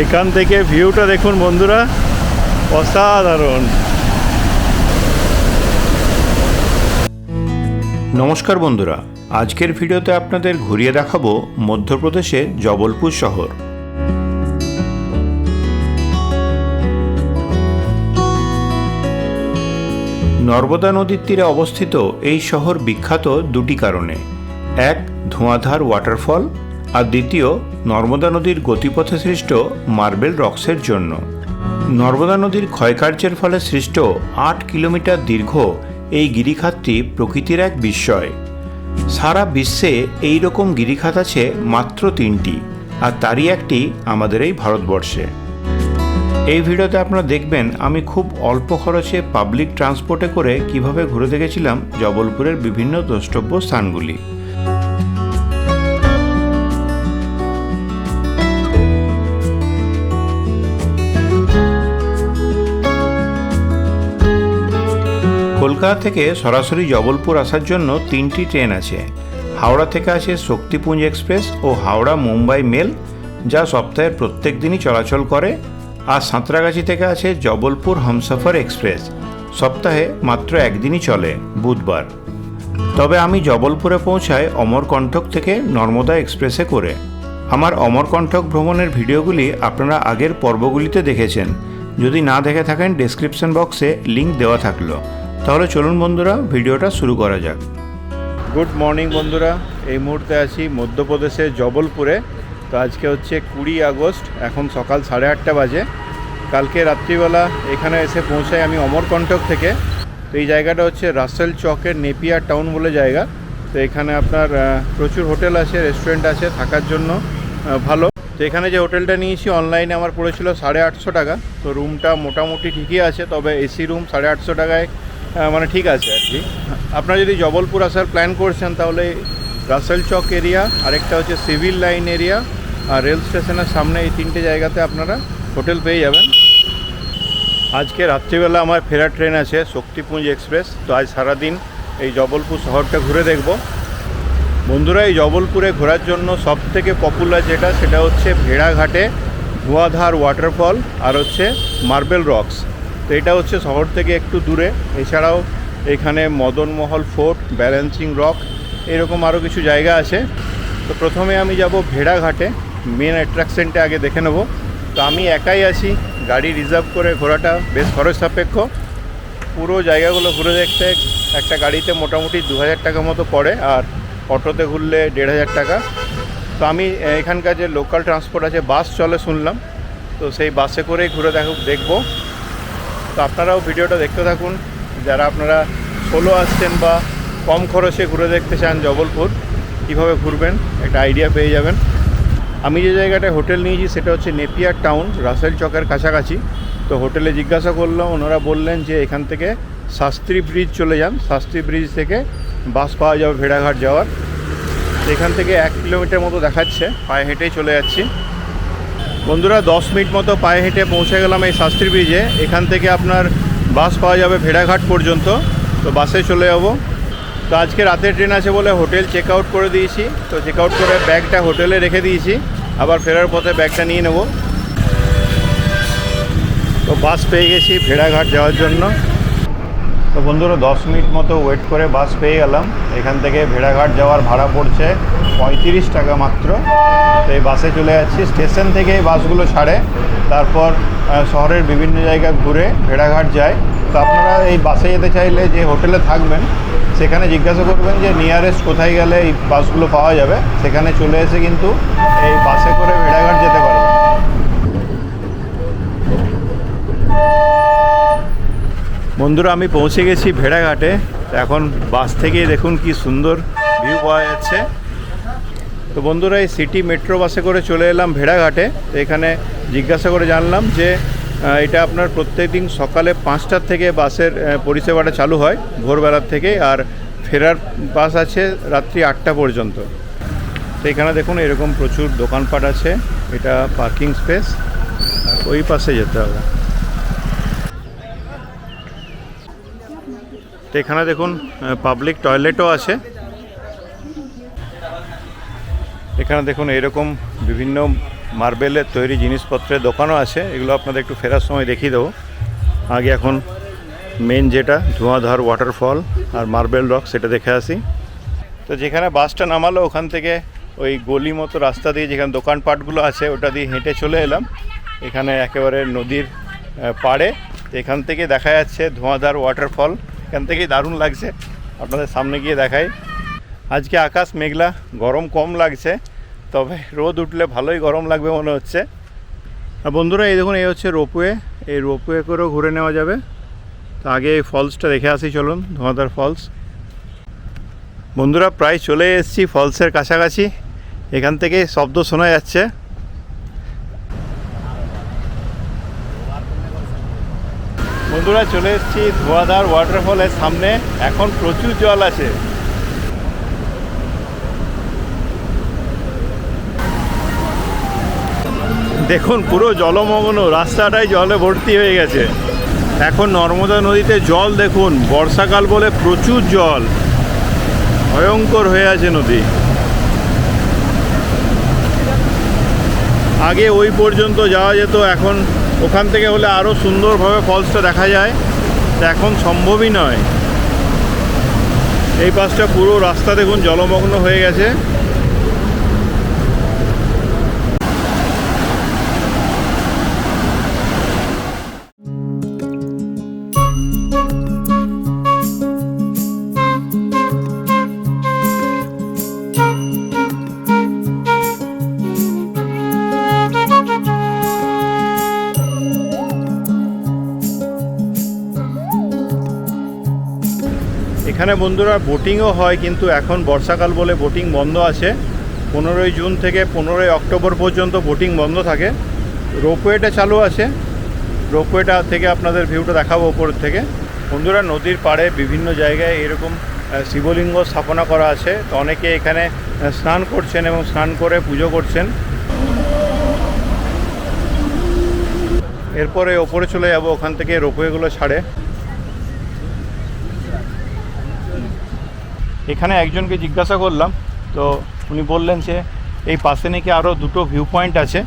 এখান থেকে ভিউটা দেখুন বন্ধুরা, অসাধারণ। নমস্কার বন্ধুরা, আজকের ভিডিওতে আপনাদের ঘুরিয়ে দেখাবো মধ্যপ্রদেশে জবলপুর শহর। নর্মদা নদীর তীরে অবস্থিত এই শহর বিখ্যাত দুটি কারণে। এক, ধোঁয়াধার ওয়াটারফল আর দ্বিতীয়, নর্মদা নদীর গতিপথে সৃষ্ট মার্বেল রক্সের জন্য। নর্মদা নদীর ক্ষয়কার্যের ফলে সৃষ্ট আট কিলোমিটার দীর্ঘ এই গিরিখাতটি প্রকৃতির এক বিস্ময়। সারা বিশ্বে এই রকম গিরিখাত আছে মাত্র তিনটি, আর তারই একটি আমাদের এই ভারতবর্ষে। এই ভিডিওতে আপনারা দেখবেন আমি খুব অল্প খরচে পাবলিক ট্রান্সপোর্টে করে কীভাবে ঘুরে দেখেছিলাম জবলপুরের বিভিন্ন দ্রষ্টব্য স্থানগুলি। কলকাতা থেকে সরাসরি জবলপুর আসার জন্য তিনটি ট্রেন আছে। হাওড়া থেকে আছে শক্তিপুঞ্জ এক্সপ্রেস ও হাওড়া মুম্বাই মেল, যা সপ্তাহের প্রত্যেক দিনই চলাচল করে। আর সাঁতরাগাছি থেকে আছে জবলপুর হামসফর এক্সপ্রেস, সপ্তাহে মাত্র একদিনই চলে, বুধবার। তবে আমি জবলপুরে পৌঁছাই অমরকণ্ঠক থেকে নর্মদা এক্সপ্রেসে করে। আমার অমরকণ্ঠক ভ্রমণের ভিডিওগুলি আপনারা আগের পর্বগুলিতে দেখেছেন। যদি না দেখে থাকেন ডেসক্রিপশন বক্সে লিংক দেওয়া থাকল। তাহলে চলুন বন্ধুরা, ভিডিওটা শুরু করা যাক। গুড মর্নিং বন্ধুরা, এই মুহূর্তে আছি মধ্যপ্রদেশের জবলপুরে। তো আজকে হচ্ছে কুড়ি আগস্ট, এখন সকাল সাড়ে আটটা বাজে। কালকে রাত্রিবেলা এখানে এসে পৌঁছাই আমি অমরকণ্টক থেকে। তো এই জায়গাটা হচ্ছে রাসেল চকের নেপিয়ার টাউন বলে জায়গা। তো এখানে আপনার প্রচুর হোটেল আছে, রেস্টুরেন্ট আছে, থাকার জন্য ভালো। তো এখানে যে হোটেলটা নিয়েছি, অনলাইনে আমার পড়েছিল সাড়ে আটশো টাকা। তো রুমটা মোটামুটি ঠিকই আছে, তবে এসি রুম সাড়ে আটশো টাকায়। মানে ঠিক আছে আর কি। আপনারা যদি জবলপুর আসার প্ল্যান করছেন, তাহলে রাসেল চক এরিয়া আরেকটা হচ্ছে সিভিল লাইন এরিয়া আর রেল স্টেশনের সামনে এই তিনটে জায়গাতে আপনারা হোটেল পেয়ে যাবেন। আজকে রাত্রিবেলা আমার ফেরার ট্রেন আছে, শক্তিপুঞ্জ এক্সপ্রেস। তো আজ সারাদিন এই জবলপুর শহরটা ঘুরে দেখব। বন্ধুরা, এই জবলপুরে ঘোরার জন্য সব থেকে পপুলার যেটা, সেটা হচ্ছে ভেড়াঘাটে ধোঁয়াধার ওয়াটারফল আর হচ্ছে মার্বেল রক্স এটা হচ্ছে শহর থেকে একটু দূরে। এছাড়াও এখানে মদনমহল ফোর্ট, ব্যালেন্সিং রক, এরকম আরও কিছু জায়গা আছে। তো প্রথমে আমি যাব ভেড়াঘাটে মেন অ্যাট্রাকশনটা আগে দেখে নেব। তো আমি একাই আছি, গাড়ি রিজার্ভ করে ঘোরাটা বেশ খরচ সাপেক্ষ। পুরো জায়গাগুলো ঘুরে দেখতে একটা গাড়িতে মোটামুটি দু হাজার টাকা মতো পড়ে আর অটোতে ঘুরলে দেড় হাজার টাকা। তো আমি এখানকার যে লোকাল ট্রান্সপোর্ট আছে বাস চলে শুনলাম। তো সেই বাসে করেই ঘুরে দেখ, দেখব। তো আপনারাও ভিডিওটা দেখতে থাকুন। যারা আপনারা সোলো আসছেন বা কম খরচে ঘুরে দেখতে চান জবলপুর, কীভাবে ঘুরবেন, একটা আইডিয়া পেয়ে যাবেন। আমি যে জায়গাটায় হোটেল নিয়েছি সেটা হচ্ছে নেপিয়ার টাউন রাসেল চকের কাছাকাছি। তো হোটেলে জিজ্ঞাসা করলাম, ওনারা বললেন যে এখান থেকে শাস্ত্রী ব্রিজ চলে যান। শাস্ত্রী ব্রিজ থেকে বাস পাওয়া যাবে ভেড়াঘাট যাওয়ার। এখান থেকে এক কিলোমিটার মতো দেখাচ্ছে, পায়ে হেঁটেই চলে যাচ্ছি। বন্ধুরা, দশ মিনিট মতো পায়ে হেঁটে পৌঁছে গেলাম এই শাস্ত্রী ব্রিজে। এখান থেকে আপনার বাস পাওয়া যাবে ভেড়াঘাট পর্যন্ত। তো বাসে চলে যাব। তো আজকে রাতের ট্রেন আছে বলে হোটেল চেক আউট করে দিয়েছি। তো চেক আউট করে ব্যাগটা হোটেলে রেখে দিয়েছি। আবার ফেরার পথে ব্যাগটা নিয়ে নেব। তো বাস পেয়ে গেছি ভেড়াঘাট যাওয়ার জন্য। তো বন্ধুরা, দশ মিনিট মতো ওয়েট করে বাস পেয়ে গেলাম। এখান থেকে ভেড়াঘাট যাওয়ার ভাড়া পড়ছে পঁয়ত্রিশ টাকা মাত্র। তো এই বাসে চলে যাচ্ছি। স্টেশন থেকে এই বাসগুলো ছাড়ে। তারপর শহরের বিভিন্ন জায়গা ঘুরে ভেড়াঘাট যায়। তো আপনারা এই বাসে যেতে চাইলে যে হোটেলে থাকবেন, সেখানে জিজ্ঞাসা করবেন যে নিয়ারেস্ট কোথায় গেলে এই বাসগুলো পাওয়া যাবে। সেখানে চলে এসে কিন্তু এই বাসে করে ভেড়াঘাট যেতে পারবেন। বন্ধুরা, আমি পৌঁছে গেছি ভেড়াঘাটে। এখন বাস থেকেই দেখুন কি সুন্দর ভিউ পাওয়া যাচ্ছে। তো বন্ধুরা, এই সিটি মেট্রো বাসে করে চলে এলাম ভেড়াঘাটে। এখানে জিজ্ঞাসা করে জানলাম যে এটা আপনার প্রত্যেক দিন সকালে পাঁচটার থেকে বাসের পরিষেবাটা চালু হয়, ভোরবেলার থেকে, আর ফেরার বাস আছে রাত্রি আটটা পর্যন্ত। তো এখানে দেখুন, এরকম প্রচুর দোকানপাট আছে, এটা পার্কিং স্পেস আর ওই পাশে যেতে হবে। তো এখানে দেখুন পাবলিক টয়লেটও আছে। এখানে দেখুন, এরকম বিভিন্ন মার্বেলের তৈরি জিনিসপত্রের দোকানও আছে। এগুলো আপনাদের একটু ফেরার সময় দেখিয়ে দেবো। আগে এখন মেন যেটা, ধোঁয়াধার ওয়াটারফল আর মার্বেল রক সেটা দেখে আসি। তো যেখানে বাসটা নামালো, ওখান থেকে ওই গলি মতো রাস্তা দিয়ে যেখানে দোকানপাটগুলো আছে, ওটা দিয়ে হেঁটে চলে এলাম। এখানে একেবারে নদীর পাড়ে। এখান থেকে দেখা যাচ্ছে ধোঁয়াধার ওয়াটারফল এখান থেকেই দারুণ লাগছে। আপনাদের সামনে গিয়ে দেখাই। আজকে আকাশ মেঘলা, গরম কম লাগছে, তবে রোদ উঠলে ভালোই গরম লাগবে মনে হচ্ছে। আর বন্ধুরা, এই দেখুন, এই হচ্ছে রোপওয়ে। এই রোপওয়ে করেও ঘুরে নেওয়া যাবে। তো আগে এই ফলসটা দেখে আসি, চলুন ধোঁয়াধার ফলস। বন্ধুরা, প্রায় চলে এসেছি ফলসের কাছাকাছি। এখান থেকে শব্দ শোনা যাচ্ছে। বন্ধুরা, চলে এসেছি ধোয়াধার ওয়াটারফলের সামনে। এখন প্রচুর জল আছে। দেখুন, পুরো জলমগ্ন, রাস্তাটাই জলে ভর্তি হয়ে গেছে। এখন নর্মদা নদীতে জল দেখুন, বর্ষাকাল বলে প্রচুর জল। ভয়ঙ্কর হয়ে আছে নদী। আগে ওই পর্যন্ত যাওয়া যেত, এখন ওখান থেকে হলে আরও সুন্দরভাবে ফলসটা দেখা যায়। তা এখন সম্ভবই নয়। এই পাশটা পুরো রাস্তা দেখুন, জলমগ্ন হয়ে গেছে। এখানে বন্ধুরা বোটিংও হয়, কিন্তু এখন বর্ষাকাল বলে বোটিং বন্ধ আছে। পনেরোই জুন থেকে পনেরোই অক্টোবর পর্যন্ত বোটিং বন্ধ থাকে। রোপওয়েটা চালু আছে। রোপওয়েটা থেকে আপনাদের ভিউটা দেখাবো ওপর থেকে। বন্ধুরা, নদীর পাড়ে বিভিন্ন জায়গায় এরকম শিবলিঙ্গ স্থাপনা করা আছে। তো অনেকে এখানে স্নান করছেন এবং স্নান করে পুজো করছেন। এরপরে ওপরে চলে যাব, ওখান থেকে রোপওয়েগুলো ছাড়ে। এখানে একজনকে জিজ্ঞাসা করলাম, তো উনি বললেন যে এই পাশে নাকি আরও দুটো ভিউ পয়েন্ট আছে,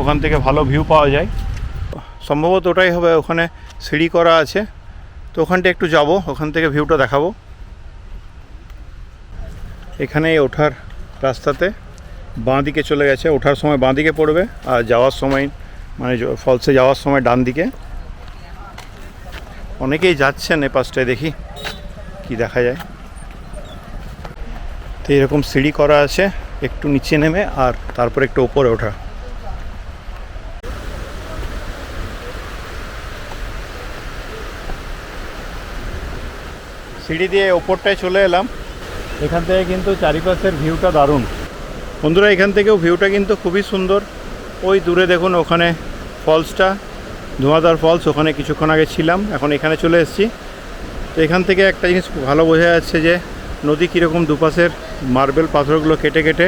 ওখান থেকে ভালো ভিউ পাওয়া যায়। সম্ভবত ওটাই হবে, ওখানে সিঁড়ি করা আছে। তো ওখানটা একটু যাব, ওখান থেকে ভিউটা দেখাবো। এখানে ওঠার রাস্তাতে বাঁ দিকে চলে গেছে, ওঠার সময় বাঁ দিকে পড়বে, আর যাওয়ার সময় মানে ফলসে যাওয়ার সময় ডান দিকে। অনেকেই যাচ্ছেন এ পাশটায়, দেখি কি দেখা যায়। তো এরকম সিঁড়ি করা আছে একটু নিচে নেমে আর তারপর একটু ওপরে ওঠা। সিঁড়ি দিয়ে ওপরটায় চলে এলাম। এখান থেকে কিন্তু চারিপাশের ভিউটা দারুণ। বন্ধুরা এখান থেকেও ভিউটা কিন্তু খুবই সুন্দর। ওই দূরে দেখুন ওখানে ফলসটা ধোঁয়াদার ফলস ওখানে কিছুক্ষণ আগে ছিলাম এখন এখানে চলে এসেছি। তো এখান থেকে একটা জিনিস ভালো বোঝা যাচ্ছে যে নদী কীরকম দুপাশের মার্বেল পাথরগুলো কেটে কেটে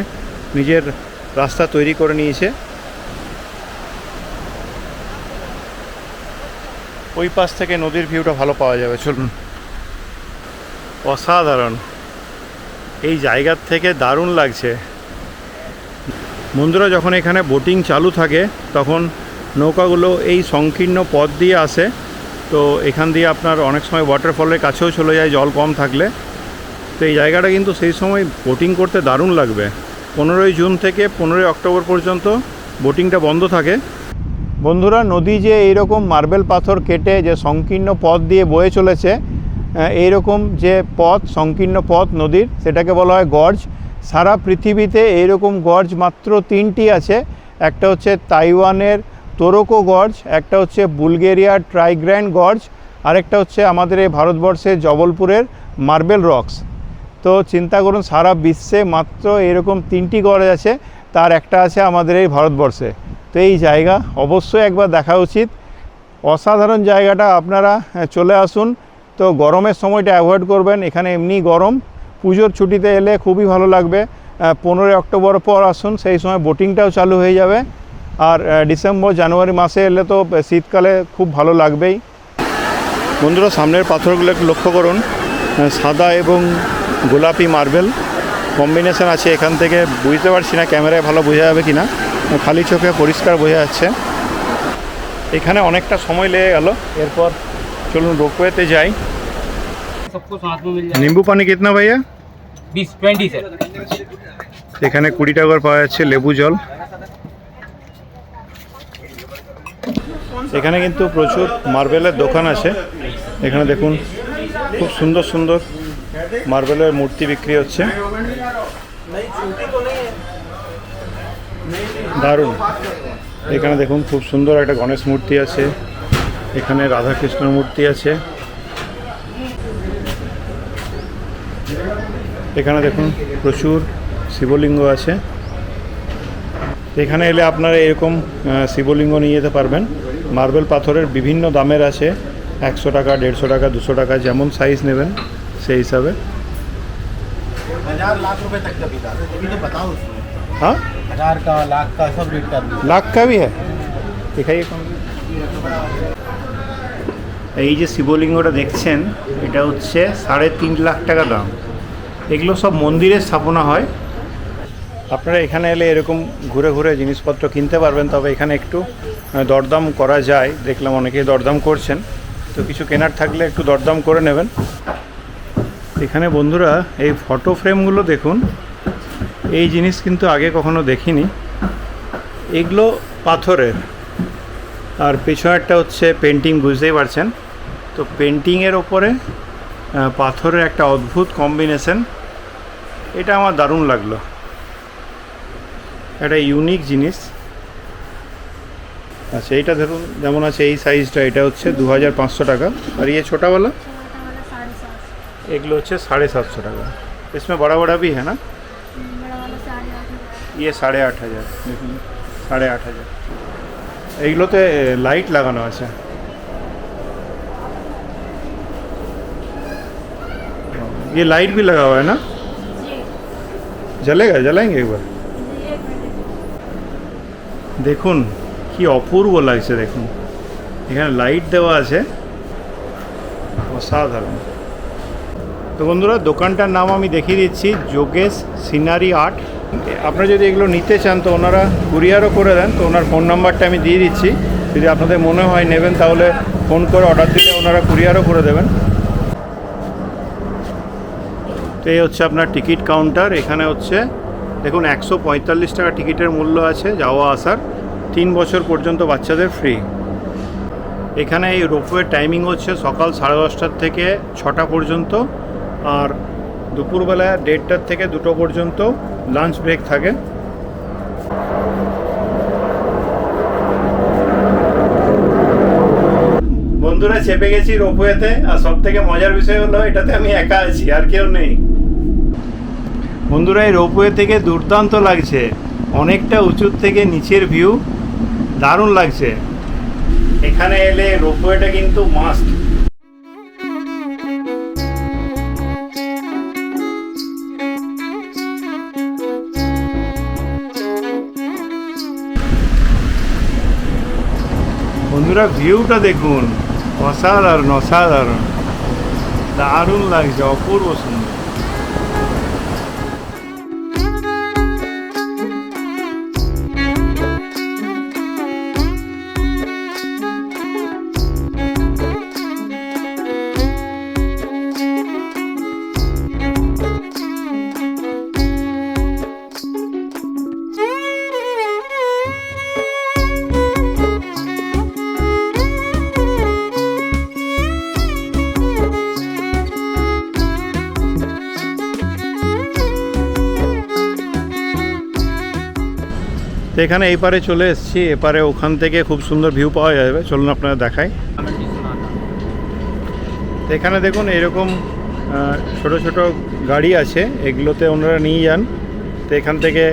নিজের রাস্তা তৈরি করে নিয়েছে। ওই পাশ থেকে নদীর ভিউটা ভালো পাওয়া যাবে, চলুন। অসাধারণ। এই জায়গার থেকে দারুণ লাগছে। বন্ধুরা যখন এখানে বোটিং চালু থাকে, তখন নৌকাগুলো এই সংকীর্ণ পথ দিয়ে আসে। তো এখান দিয়ে আপনার অনেক সময় ওয়াটারফলের কাছেও চলে যায়, জল কম থাকলে। তো এই জায়গাটা কিন্তু সেই সময় বোটিং করতে দারুণ লাগবে। পনেরোই জুন থেকে পনেরোই অক্টোবর পর্যন্ত বোটিংটা বন্ধ থাকে। বন্ধুরা, নদী যে এইরকম মার্বেল পাথর কেটে যে সংকীর্ণ পথ দিয়ে বয়ে চলেছে এইরকম যে পথ, সংকীর্ণ পথ নদীর, সেটাকে বলা হয় গর্জ। সারা পৃথিবীতে এইরকম গর্জ মাত্র তিনটি আছে। একটা হচ্ছে তাইওয়ানের তোরকো গর্জ, একটা হচ্ছে বুলগেরিয়ার ট্রাইগ্র্যান্ড গর্জ, আরেকটা হচ্ছে আমাদের এই ভারতবর্ষের জবলপুরের মার্বেল রক্স। তো চিন্তা করুন সারা বিশ্বে মাত্র এরকম তিনটি গড় আছে তার একটা আছে আমাদের এই ভারতবর্ষে। তো এই জায়গা অবশ্যই একবার দেখা উচিত। অসাধারণ জায়গাটা আপনারা হ্যাঁ, চলে আসুন। তো গরমের সময়টা অ্যাভয়েড করবেন এখানে এমনি গরম। পুজোর ছুটিতে এলে খুবই ভালো লাগবে। পনেরোই অক্টোবর পর আসুন সেই সময় বোটিংটাও চালু হয়ে যাবে। আর ডিসেম্বর জানুয়ারি মাসে এলে তো শীতকালে খুব ভালো লাগবেই। বন্ধুরা সামনের পাথরগুলো একটু লক্ষ্য করুন। সাদা এবং গোলাপি মার্বেল। কম্বিনেশন আছে এখান থেকে। বুঝতে পারছি না ক্যামেরায় ভালো বোঝা যাবে কি না খালি চোখে পরিষ্কার বোঝা যাচ্ছে। এখানে অনেকটা সময় লেগে গেল। এরপর চলুন রোপওয়েতে যাই। নিম্বু পানি কিতনা ভাইয়া বিশ টোয়েন্টি এখানে কুড়ি টাকার পাওয়া যাচ্ছে লেবু জল। এখানে কিন্তু প্রচুর মার্বেলের দোকান আছে। এখানে দেখুন খুব সুন্দর সুন্দর মার্বেলের মূর্তি বিক্রি হচ্ছে। দারুণ। এখানে দেখুন, খুব সুন্দর একটা গণেশ মূর্তি আছে। এখানে রাধাকৃষ্ণের মূর্তি আছে। এখানে দেখুন, প্রচুর শিবলিঙ্গ আছে। এখানে এলে আপনারা এরকম শিবলিঙ্গ নিয়ে যেতে পারবেন। মার্বেল পাথরের বিভিন্ন দামের আছে। একশো টাকা, দেড়শো টাকা, দুশো টাকা, যেমন সাইজ নেবেন। সেই হিসাবে हजार लाख रुपए तक का बिका तभी तो बताओ उसमें হ্যাঁ हजार का लाख का सब रेट का बिका লাখ কা ভি হ্যাঁ দেখাইয়ে কম এই যে শিবলিঙ্গটা দেখছেন এটা হচ্ছে সাড়ে তিন লাখ টাকা দাম এগুলো সব মন্দিরে স্থাপনা হয় আপনারা এখানে এলে এরকম ঘুরে ঘুরে জিনিসপত্র কিনতে পারবেন তবে এখানে একটু আহ, দরদাম করা যায় দেখলাম অনেকেই দরদাম করছেন তো কিছু কেনার থাকলে একটু দরদাম করে নেবেন এখানে বন্ধুরা এই ফটো ফ্রেমগুলো দেখুন। এই জিনিস কিন্তু আগে কখনো দেখিনি। এগুলো পাথরের। আর পেছনেরটা হচ্ছে পেন্টিং বুঝতেই পারছেন? তো পেন্টিংয়ের ওপরে পাথরের একটা অদ্ভুত কম্বিনেশন এটা আমার দারুণ লাগল। একটা ইউনিক জিনিস। আচ্ছা এইটা ধরুন, যেমন আছে এই সাইজটা এটা হচ্ছে দু হাজার পাঁচশো টাকা। আর ইয়ে ছোটাওয়ালা এগুলো হচ্ছে সাড়ে সাতশো টাকা इसमें बड़ा बड़ा भी है ना बड़ा वाला साढ़े आठ हज़ार ইয়ে সাড়ে আট হাজার দেখুন সাড়ে আট হাজার এইগুলোতে লাইট লাগানো আছে ये लाइट भी लगा हुआ है ना जी जलेगा जलाएंगे एक बार जी एक मिनट দেখুন কি অপূর্ব লাগছে দেখুন এখানে লাইট দেওয়া আছে অসাধারণ তো বন্ধুরা, দোকানটার নাম আমি দেখিয়ে দিচ্ছি, যোগেশ সিনারি আর্ট। আপনারা যদি এগুলো নিতে চান, তো ওনারা কুরিয়ারও করে দেন, তো ওনার ফোন নাম্বারটা আমি দিয়ে দিচ্ছি। যদি আপনাদের মনে হয় নেবেন, তাহলে ফোন করে অর্ডার দিলে ওনারা কুরিয়ারও করে দেবেন। তো এই হচ্ছে আপনার টিকিট কাউন্টার, এখানে হচ্ছে, দেখুন, একশো পঁয়তাল্লিশ টাকা টিকিটের মূল্য আছে, যাওয়া আসার, তিন বছর পর্যন্ত বাচ্চাদের ফ্রি। এখানে এই রোপওয়ের টাইমিং হচ্ছে সকাল সাড়ে দশটার থেকে ছটা পর্যন্ত। আর দুপুরবেলা দেড়টার থেকে দুটো পর্যন্ত লাঞ্চ ব্রেক থাকে। বন্ধুরা, চেপে গেছি রোপওয়েতে আর সব থেকে মজার বিষয় হলো, এটাতে আমি একা আছি, আর কেউ নেই। বন্ধুরা, এই রোপওয়ে থেকে দুর্দান্ত লাগছে। অনেকটা উঁচুর থেকে নিচের ভিউ দারুণ লাগছে। এখানে এলে রোপওয়েটা কিন্তু মাস্ট বন্ধুরা ভিউটা দেখুন। অসাধারণ অসাধারণ। দারুণ লাগছে অপূর্ব সুন্দর। তো এখানে এই পারে চলে এসেছি এপারে ওখান থেকে খুব সুন্দর ভিউ পাওয়া যাবে চলুন আপনারা দেখাই তো এখানে দেখুন এরকম আহ, ছোট ছোট গাড়ি আছে এগুলোতে ওনারা নিয়ে যান তো এখান থেকে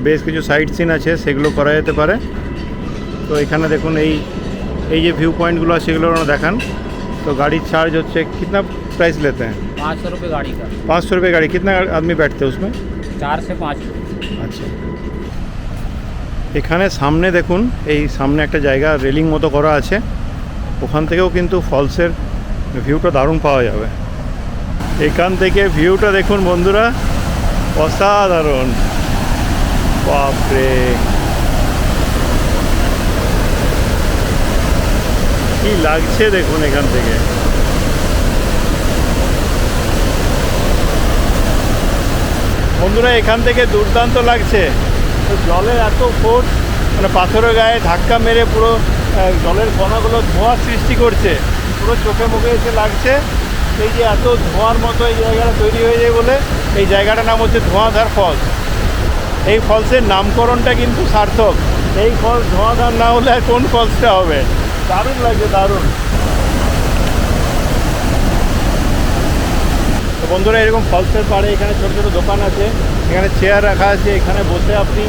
বেশ কিছু সাইট সিন আছে সেগুলো করা যেতে পারে তো এখানে দেখুন এই এই যে ভিউ পয়েন্টগুলো আছে সেগুলো ওনারা দেখান তো গাড়ির চার্জ হচ্ছে कितना प्राइस लेते हैं पाँच सौ रुपये गाड़ी का पाँच सौ रुपये गाड़ी कितना आदमी बैठते हैं उसमें चार से पाँच আচ্ছা এখানে সামনে দেখুন, এই সামনে একটা জায়গা রেলিং মতো করা আছে। ওখান থেকেও কিন্তু ফলসের ভিউটা দারুণ পাওয়া যাবে। এখান থেকে ভিউটা দেখুন বন্ধুরা, অসাধারণ। বাপরে। কি লাগছে দেখুন এখান থেকে। বন্ধুরা, এখান থেকে দুর্দান্ত লাগছে। তো জলের এত ফোর্স মানে পাথরের গায়ে ধাক্কা মেরে পুরো জলের কণাগুলো ধোঁয়া সৃষ্টি করছে। পুরো চোখে মুখে এসে লাগছে। এই যে এত ধোঁয়ার মতো এই জায়গাটা তৈরি হয়ে যায় বলে এই জায়গাটার নাম হচ্ছে ধোঁয়াধার ফলস এই ফলসের নামকরণটা কিন্তু সার্থক। এই ফলস ধোঁয়াধার না হলে কোন ফলসটা হবে? দারুণ লাগছে, দারুণ। তো বন্ধুরা, এরকম ফলসের পাড়ে এখানে ছোটো ছোটো দোকান আছে। এখানে চেয়ার রাখা আছে। এখানে বসে আপনি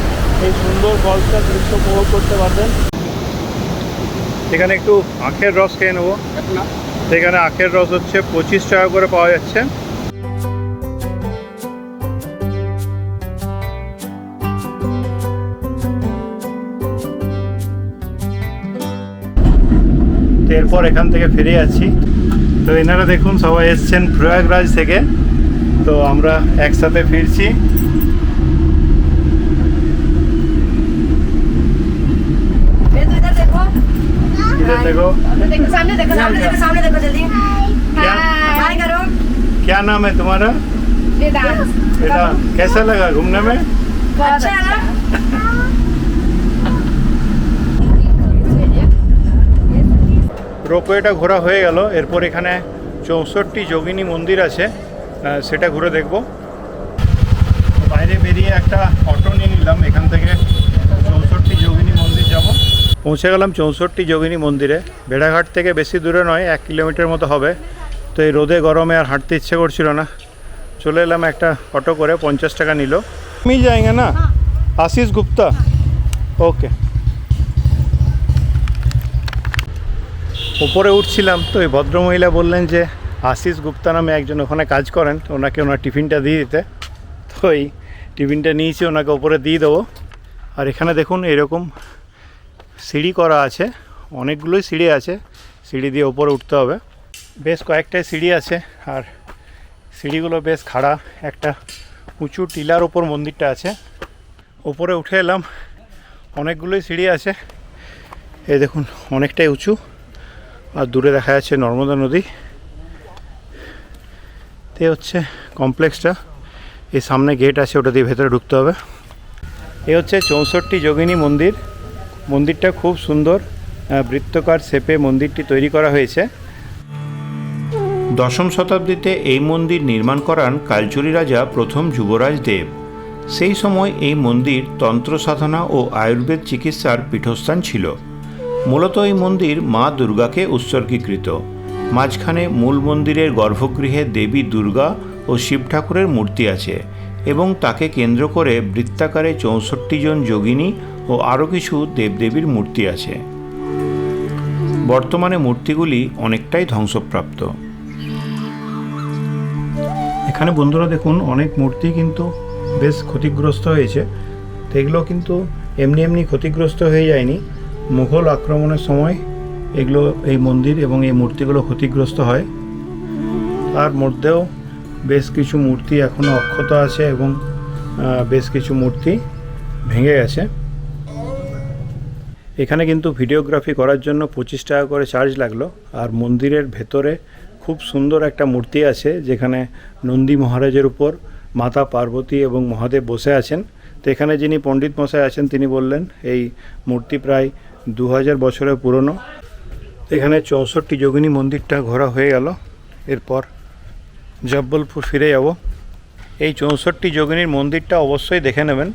এই সুন্দর ফলসটার দৃশ্য উপভোগ করতে পারবেন। এখানে একটু আখের রস খেয়ে নেব। সেখানে আখের রস হচ্ছে পঁচিশ টাকা করে পাওয়া যাচ্ছে। এরপর এখান থেকে ফিরে যাচ্ছি তো এনারা দেখুন সবাই এসছেন প্রয়াগরাজ থেকে তো আমরা একসাথে ফিরছি ये तो इधर देखो इधर देखो सामने देखो सामने देखो सामने देखो सामने देखो जल्दी क्या हाय करो क्या नाम है तुम्हारा वेदांत बेटा कैसा लगा घूमने में अच्छा রোপওয়েটা ঘোরা হয়ে গেল। এরপর এখানে চৌষট্টি যোগিনী মন্দির আছে। সেটা ঘুরে দেখব। বাইরে বেরিয়ে একটা অটো নিয়ে নিলাম। এখান থেকে চৌষট্টি যোগিনী মন্দির যাব। পৌঁছে গেলাম চৌষট্টি যোগিনী মন্দিরে। বেড়াঘাট থেকে বেশি দূরে নয় এক কিলোমিটার মতো হবে। তো এই রোদে গরমে আর হাঁটতে ইচ্ছে করছিল না। চলে এলাম একটা অটো করে পঞ্চাশ টাকা নিল। মিল যায়গে না? আশিস গুপ্তা? ওকে ওপরে উঠছিলাম তো এই ভদ্রমহিলা বললেন যে, আশিস গুপ্তা নামে একজন ওখানে কাজ করেন ওনাকে ওনার টিফিনটা দিয়ে দিতে। তো এই টিফিনটা নিয়েছি, ওনাকে ওপরে দিয়ে দেবো। আর এখানে দেখুন, এরকম সিঁড়ি করা আছে, অনেকগুলোই সিঁড়ি আছে, সিঁড়ি দিয়ে ওপরে উঠতে হবে। বেশ কয়েকটাই সিঁড়ি আছে, আর সিঁড়িগুলো বেশ খাড়া, একটা উঁচু টিলার ওপর মন্দিরটা আছে। ওপরে উঠে এলাম, অনেকগুলোই সিঁড়ি আছে। এই দেখুন, অনেকটাই উঁচু। আর দূরে দেখা যাচ্ছে নর্মদা নদী। তে হচ্ছে কমপ্লেক্সটা। এই সামনে গেট আছে, ওটা দিয়ে ভেতরে ঢুকতে হবে। এ হচ্ছে চৌষট্টি যোগিনী মন্দির। মন্দিরটা খুব সুন্দর বৃত্তকার শেপে মন্দিরটি তৈরি করা হয়েছে। দশম শতাব্দীতে এই মন্দির নির্মাণ করান কালচুরি রাজা প্রথম যুবরাজ দেব। সেই সময় এই মন্দির তন্ত্র সাধনা ও আয়ুর্বেদ চিকিৎসার পীঠস্থান ছিল। মূলত এই মন্দির মা দুর্গাকে উৎসর্গীকৃত। মাঝখানে মূল মন্দিরের গর্ভগৃহে দেবী দুর্গা ও শিব ঠাকুরের মূর্তি আছে এবং তাকে কেন্দ্র করে বৃত্তাকারে চৌষট্টি জন যোগিনী ও আরও কিছু দেবদেবীর মূর্তি আছে। বর্তমানে মূর্তিগুলি অনেকটাই ধ্বংসপ্রাপ্ত। এখানে বন্ধুরা দেখুন, অনেক মূর্তি কিন্তু বেশ ক্ষতিগ্রস্ত হয়েছে। এগুলো কিন্তু এমনি এমনি ক্ষতিগ্রস্ত হয়ে যায়নি। মুঘল আক্রমণের সময় এগুলো, এই মন্দির এবং এই মূর্তিগুলো ক্ষতিগ্রস্ত হয়। তার মধ্যেও বেশ কিছু মূর্তি এখনও অক্ষত আছে এবং বেশ কিছু মূর্তি ভেঙে গেছে। এখানে কিন্তু ভিডিওগ্রাফি করার জন্য পঁচিশ টাকা করে চার্জ লাগল। আর মন্দিরের ভেতরে খুব সুন্দর একটা মূর্তি আছে, যেখানে নন্দী মহারাজের উপর মাতা পার্বতী এবং মহাদেব বসে আছেন। তো এখানে যিনি পণ্ডিত মশাই আছেন, তিনি বললেন, এই মূর্তি প্রায় দু হাজার বছরের পুরনো। এখানে চৌষট্টি যোগিনী মন্দিরটা ঘোরা হয়ে গেল। এরপর জব্বলপুর ফিরে যাব। এই চৌষট্টি যোগিনীর মন্দিরটা অবশ্যই দেখে নেবেন।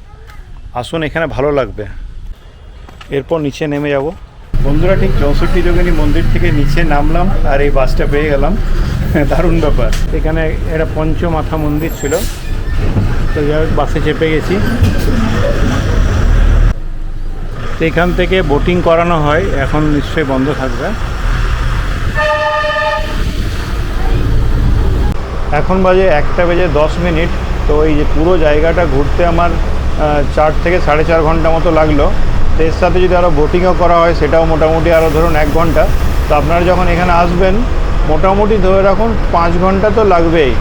আসুন, এখানে ভালো লাগবে। এরপর নিচে নেমে যাব। বন্ধুরা, ঠিক চৌষট্টি যোগিনী মন্দির থেকে নিচে নামলাম আর এই বাসটা পেয়ে গেলাম। দারুণ ব্যাপার। এখানে একটা পঞ্চমাথা মন্দির ছিল। তো যাই বাসে চেপে গেছি। তো এখান থেকে বোটিং করানো হয়, এখন নিশ্চয়ই বন্ধ থাকবে। এখন বাজে একটা বেজে দশ মিনিট, তো এই যে পুরো জায়গাটা ঘুরতে আমার চার থেকে সাড়ে চার ঘণ্টা মতো লাগল। তো এর সাথে যদি আরও বোটিংও করা হয়, সেটাও মোটামুটি আরও ধরুন এক ঘণ্টা। তো আপনারা যখন এখানে আসবেন, মোটামুটি ধরে রাখুন পাঁচ ঘণ্টা তো লাগবেই।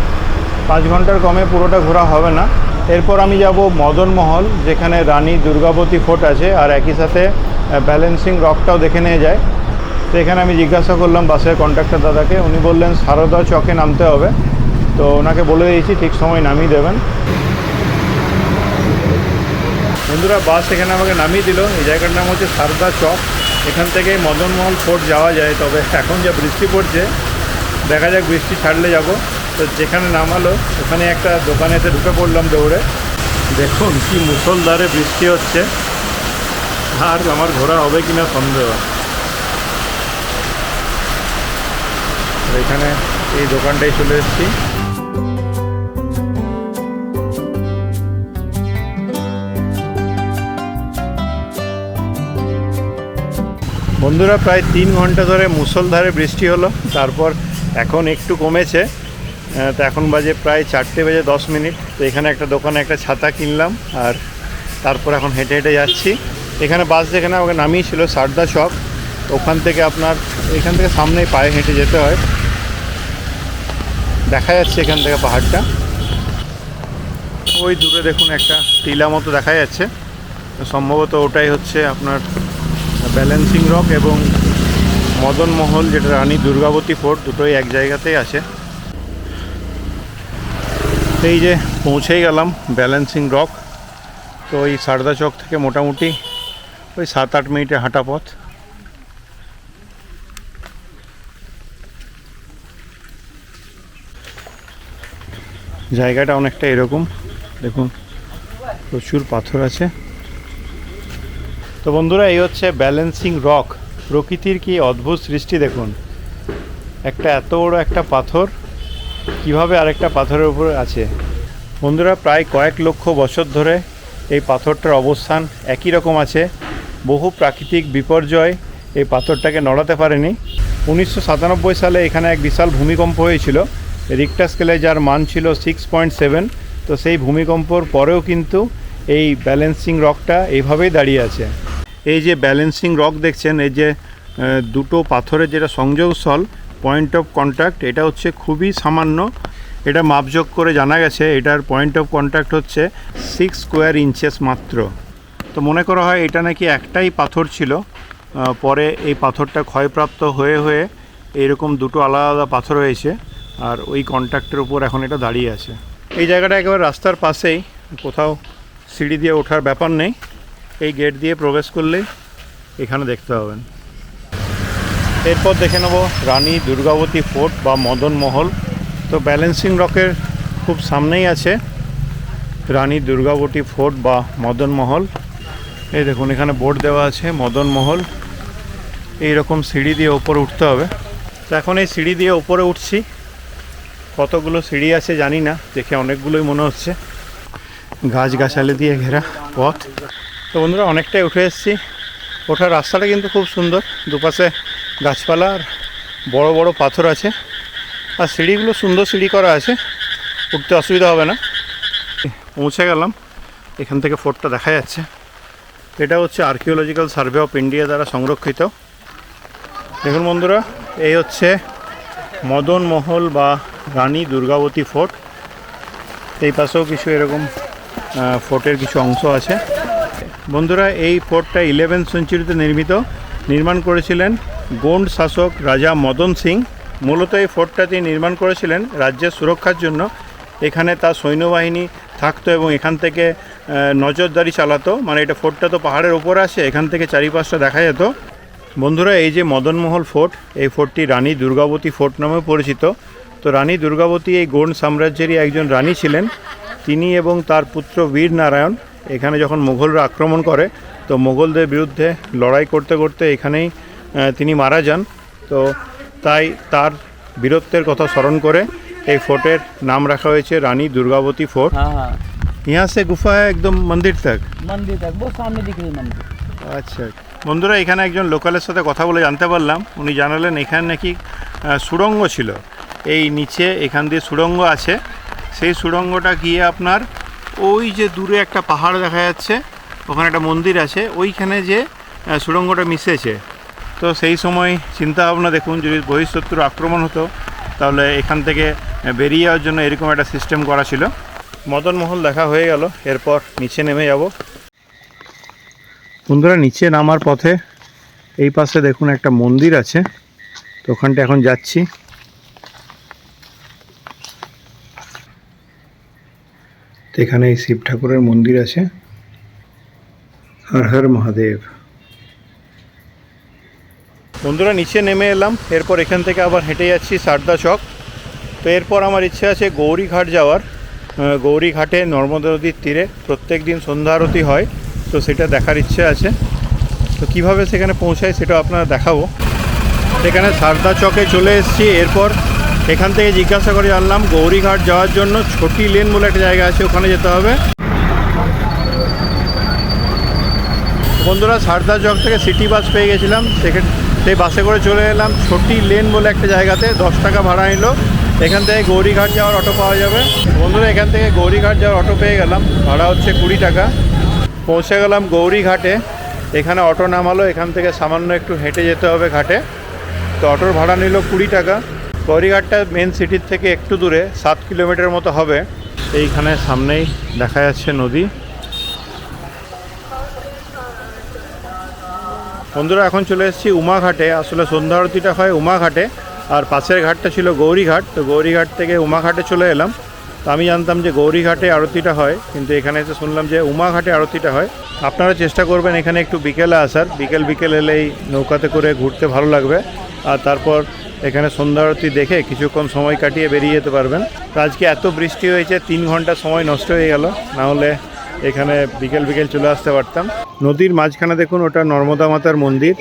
পাঁচ ঘণ্টার কমে পুরোটা ঘোরা হবে না। এরপর আমি যাব মদন মহল, যেখানে রানী দুর্গাবতী ফোর্ট আছে, আর একই সাথে ব্যালেন্সিং রকটাও দেখে নিয়ে যায়। তো এখানে আমি জিজ্ঞাসা করলাম বাসের কন্ট্রাক্টর দাদাকে, উনি বললেন, সারদা চকে নামতে হবে। তো ওনাকে বলে দিয়েছি, ঠিক সময় নামিয়ে দেবেন। বন্ধুরা, বাস এখানে আমাকে নামিয়ে দিল। এই জায়গাটার নাম হচ্ছে সারদা চক। এখান থেকে মদনমহল ফোর্ট যাওয়া যায়। তবে এখন যা বৃষ্টি পড়ছে, দেখা যাক বৃষ্টি ছাড়লে যাব। তো যেখানে নামালো, ওখানে একটা দোকানেতে ঢুকে পড়লাম দৌড়ে। দেখুন কি মুসলধারে বৃষ্টি হচ্ছে। আর আমার ঘোরা হবে কিনা সন্দেহ। এখানে এই দোকানটাই চলে এসেছি। বন্ধুরা, প্রায় তিন ঘণ্টা ধরে মুষলধারে বৃষ্টি হলো। তারপর এখন একটু কমেছে। তো এখন বাজে প্রায় চারটে বাজে দশ মিনিট। তো এখানে একটা দোকানে একটা ছাতা কিনলাম আর তারপর এখন হেঁটে হেঁটে যাচ্ছি। এখানে বাস যেখানে আমাকে নামিয়েছিল সারদা চক ওখান থেকে আপনার এখান থেকে সামনেই পায়ে হেঁটে যেতে হয়। দেখা যাচ্ছে এখান থেকে পাহাড়টা। ওই দূরে দেখুন একটা টিলা মতো দেখা যাচ্ছে। সম্ভবত ওটাই হচ্ছে আপনার ব্যালেন্সিং রক এবং মদনমহল, যেটা রানী দুর্গাবতী ফোর্ট, দুটোই এক জায়গাতেই আছে। এই যে পৌঁছেই গেলাম ব্যালেন্সিং রক তো ওই সারদা চক থেকে মোটামুটি ওই সাত আট মিনিটে হাঁটা পথ। জায়গাটা অনেকটা এরকম, দেখুন প্রচুর পাথর আছে। তো বন্ধুরা, এই হচ্ছে ব্যালেন্সিং রক প্রকৃতির কি অদ্ভুত সৃষ্টি দেখুন। একটা এত বড় একটা পাথর কীভাবে আরেকটা পাথরের উপরে আছে? বন্ধুরা, প্রায় কয়েক লক্ষ বছর ধরে এই পাথরটার অবস্থান একই রকম আছে। বহু প্রাকৃতিক বিপর্যয় এই পাথরটাকে নড়াতে পারেনি। উনিশশো সাতানব্বই সালে এখানে এক বিশাল ভূমিকম্প হয়েছিল। রিক্টার স্কেলে যার মান ছিল সিক্স পয়েন্ট সেভেন তো সেই ভূমিকম্পর পরেও কিন্তু এই ব্যালেন্সিং রকটা এইভাবেই দাঁড়িয়ে আছে। এই যে ব্যালেন্সিং রক দেখছেন, এই যে দুটো পাথরের যেটা সংযোগস্থল পয়েন্ট অফ কন্ট্যাক্ট এটা হচ্ছে খুবই সামান্য, এটা মাপযোগ করে জানা গেছে, এটার পয়েন্ট অফ কন্ট্যাক্ট হচ্ছে সিক্স স্কোয়ার ইঞ্চেস মাত্র। তো মনে করা হয় এটা নাকি একটাই পাথর ছিল পরে এই পাথরটা ক্ষয়প্রাপ্ত হয়ে হয়ে এইরকম দুটো আলাদা আলাদা পাথর হয়েছে, আর ওই কন্ট্যাক্টের উপর এখন এটা দাঁড়িয়ে আছে। এই জায়গাটা একেবারে রাস্তার পাশেই, কোথাও সিঁড়ি দিয়ে ওঠার ব্যাপার নেই, এই গেট দিয়ে প্রবেশ করলেই এখানে দেখতে পাবেন। এরপর দেখে নেব রানী দুর্গাবতী ফোর্ট বা মদন মহল। তো ব্যালেন্সিং রকের খুব সামনেই আছে রানী দুর্গাবতী ফোর্ট বা মদন মহল। এই দেখুন, এখানে বোর্ড দেওয়া আছে মদন মহল। এই রকম সিঁড়ি দিয়ে ওপরে উঠতে হবে। তো এখন এই সিঁড়ি দিয়ে ওপরে উঠছি। কতগুলো সিঁড়ি আছে জানি না, দেখে অনেকগুলোই মনে হচ্ছে। গাছগাছালি দিয়ে ঘেরা পথ। তো বন্ধুরা, অনেকটাই উঠে এসেছি। ওঠার রাস্তাটা কিন্তু খুব সুন্দর। দুপাশে গাছপালা আর বড় বড় পাথর আছে। আর সিঁড়িগুলো সুন্দর সিঁড়ি করা আছে। উঠতে অসুবিধা হবে না। পৌঁছে গেলাম। এখান থেকে ফোর্টটা দেখা যাচ্ছে। এটা হচ্ছে আর্কিওলজিক্যাল সার্ভে অফ ইন্ডিয়া দ্বারা সংরক্ষিত। দেখুন বন্ধুরা, এই হচ্ছে মদন মহল বা রানী দুর্গাবতী ফোর্ট। এই পাশেও কিছু এরকম ফোর্টের কিছু অংশ আছে। বন্ধুরা, এই ফোর্টটা ইলেভেন সেঞ্চুরিতে নির্মিত। নির্মাণ করেছিলেন গোন্ড শাসক রাজা মদন সিং মূলত এই ফোর্টটা তিনি নির্মাণ করেছিলেন রাজ্যের সুরক্ষার জন্য। এখানে তার সৈন্যবাহিনী থাকতো এবং এখান থেকে নজরদারি চালাতো। মানে এটা ফোর্টটা তো পাহাড়ের ওপরে আছে এখান থেকে চারিপাশটা দেখা যেত। বন্ধুরা, এই যে মদনমহল ফোর্ট, এই ফোর্টটি রানী দুর্গাবতী ফোর্ট নামে পরিচিত। তো রানী দুর্গাবতী এই গোন্ড সাম্রাজ্যেরই একজন রানী ছিলেন। তিনি এবং তার পুত্র বীর নারায়ণ এখানে যখন মুঘলরা আক্রমণ করে, তো মুঘলদের বিরুদ্ধে লড়াই করতে করতে এখানেই তিনি মারা যান তো তাই তার বীরত্বের কথা স্মরণ করে এই ফোর্টের নাম রাখা হয়েছে রানী দুর্গাবতী ফোর্ট हाँ हाँ यहाँ से गुफा है एकदम मंदिर तक मंदिर तक वो सामने दिख रही मंदिर আচ্ছা বন্ধুরা এখানে একজন লোকালের সাথে কথা বলে জানতে পারলাম উনি জানালেন এখানে নাকি আহ, সুড়ঙ্গ ছিল এই নিচে এখান দিয়ে সুড়ঙ্গ আছে সেই সুড়ঙ্গটা গিয়ে আপনার ওই যে দূরে একটা পাহাড় দেখা যাচ্ছে ওখানে একটা মন্দির আছে ওইখানে যে আহ, সুড়ঙ্গটা মিশেছে তো সেই সময় চিন্তা ভাবনা দেখুন, যদি বহিঃশত্রু আক্রমণ হতো, তাহলে এখান থেকে বেরিয়ে যাওয়ার জন্য এরকম একটা সিস্টেম করা ছিল। মদন মহল দেখা হয়ে গেল, এরপর নিচে নেমে যাব। বন্ধুরা, নিচে নামার পথে এই পাশে দেখুন একটা মন্দির আছে, তো ওখানটা এখন যাচ্ছি। এখানে এই শিব ঠাকুরের মন্দির আছে। হর হর মহাদেব। বন্ধুরা নিচে নেমে এলাম, এরপর এখান থেকে আবার হেঁটে যাচ্ছি সারদা চক। তো এরপর আমার ইচ্ছে আছে গৌরীঘাট যাওয়ার। গৌরীঘাটে নর্মদা নদীর তীরে প্রত্যেক দিন সন্ধ্যা আরতি হয়, তো সেটা দেখার ইচ্ছে আছে। তো কীভাবে সেখানে পৌঁছায় সেটা আপনারা দেখাবো। সেখানে সারদা চকে চলে এসেছি, এরপর এখান থেকে জিজ্ঞাসা করে জানলাম গৌরীঘাট যাওয়ার জন্য ছোটি লেন বলে একটা জায়গা আছে, ওখানে যেতে হবে। বন্ধুরা সারদা চক থেকে সিটি বাস পেয়ে গেছিলাম সেখানে সেই বাসে করে চলে এলাম ছোটি লেন বলে একটা জায়গাতে, দশ টাকা ভাড়া নিল। এখান থেকে গৌরীঘাট যাওয়ার অটো পাওয়া যাবে। বন্ধুরা, এখান থেকে গৌরীঘাট যাওয়ার অটো পেয়ে গেলাম। ভাড়া হচ্ছে কুড়ি টাকা। পৌঁছে গেলাম গৌরীঘাটে। এখানে অটো নামালো, এখান থেকে সামান্য একটু হেঁটে যেতে হবে ঘাটে। তো অটোর ভাড়া নিল কুড়ি টাকা। গৌরীঘাটটা মেন সিটির থেকে একটু দূরে, সাত কিলোমিটার মতো হবে। এইখানে সামনেই দেখা যাচ্ছে নদী। বন্ধুরা, এখন চলে এসেছি উমাঘাটে। আসলে সন্ধ্যা আরতিটা হয় উমাঘাটে, আর পাশের ঘাটটা ছিল গৌরীঘাট। তো গৌরীঘাট থেকে উমাঘাটে চলে এলাম। তো আমি জানতাম যে গৌরীঘাটে আরতিটা হয়, কিন্তু এখানে এসে শুনলাম যে উমাঘাটে আরতিটা হয়। আপনারা চেষ্টা করবেন এখানে একটু বিকেলে আসার। বিকেল বিকেল এলেই নৌকাতে করে ঘুরতে ভালো লাগবে। আর তারপর এখানে সন্ধ্যা আরতি দেখে কিছুক্ষণ সময় কাটিয়ে বেরিয়ে যেতে পারবেন। তো আজকে এত বৃষ্টি হয়েছে, তিন ঘণ্টা সময় নষ্ট হয়ে গেল। না হলে এখানে বিকেল বিকেল চলে আসতে পারতাম নদীর মাঝখানে দেখুন ওটা নর্মদা মাতার মন্দির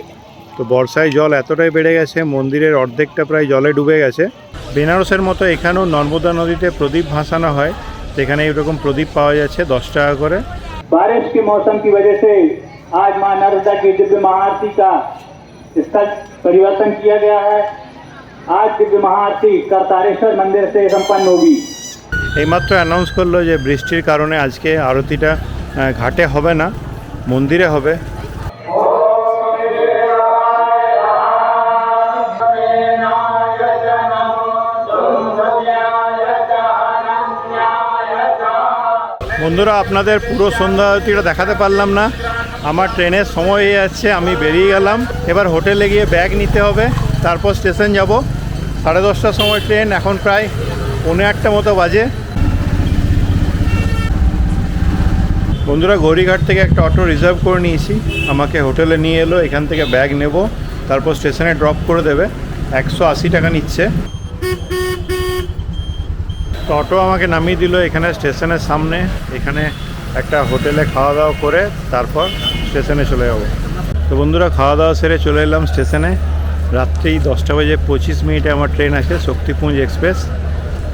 তো বর্ষায় জল এতটাই বেড়ে গেছে মন্দিরের অর্ধেকটা প্রায় জলে ডুবে গেছে বেনারসের মতো এখানেও নর্মদা নদীতে প্রদীপ ভাসানো হয় সেখানে এরকম প্রদীপ পাওয়া যাচ্ছে দশ টাকা করে बारिश के मौसम की वजह से आज मां नर्मदा की दिव्य महाआरती का स्थल परिवर्तन किया गया है आज दिव्य महाआरती करतारेश्वर मंदिर से संपन्न होगी এইমাত্র অ্যানাউন্স করল যে বৃষ্টির কারণে আজকে আরতিটা ঘাটে হবে না, মন্দিরে হবে। বন্ধুরা, আপনাদের পুরো সন্ধ্যা আরতিটা দেখাতে পারলাম না। আমার ট্রেনের সময় হয়ে যাচ্ছে, আমি বেরিয়ে গেলাম। এবার হোটেলে গিয়ে ব্যাগ নিতে হবে, তারপর স্টেশন যাব। সাড়ে দশটার সময় ট্রেন, এখন প্রায় পৌনে আটটা মতো বাজে। বন্ধুরা গৌরীঘাট থেকে একটা অটো রিজার্ভ করে নিয়েছি। আমাকে হোটেলে নিয়ে এলো, এখান থেকে ব্যাগ নেব, তারপর স্টেশনে ড্রপ করে দেবে। একশো আশি টাকা নিচ্ছে। তো অটো আমাকে নামিয়ে দিল এখানে স্টেশনের সামনে। এখানে একটা হোটেলে খাওয়া দাওয়া করে তারপর স্টেশনে চলে যাব। তো বন্ধুরা, খাওয়া দাওয়া সেরে চলে এলাম স্টেশনে। রাত্রি দশটা বাজে পঁচিশ মিনিটে আমার ট্রেন আছে শক্তিপুঞ্জ এক্সপ্রেস।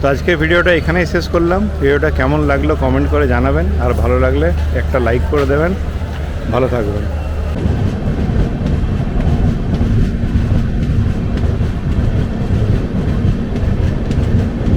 তো আজকের ভিডিওটা এখানেই শেষ করলাম। ভিডিওটা কেমন লাগল কমেন্ট করে জানাবেন। আর ভালো লাগলে একটা লাইক করে দেবেন। ভালো থাকবেন।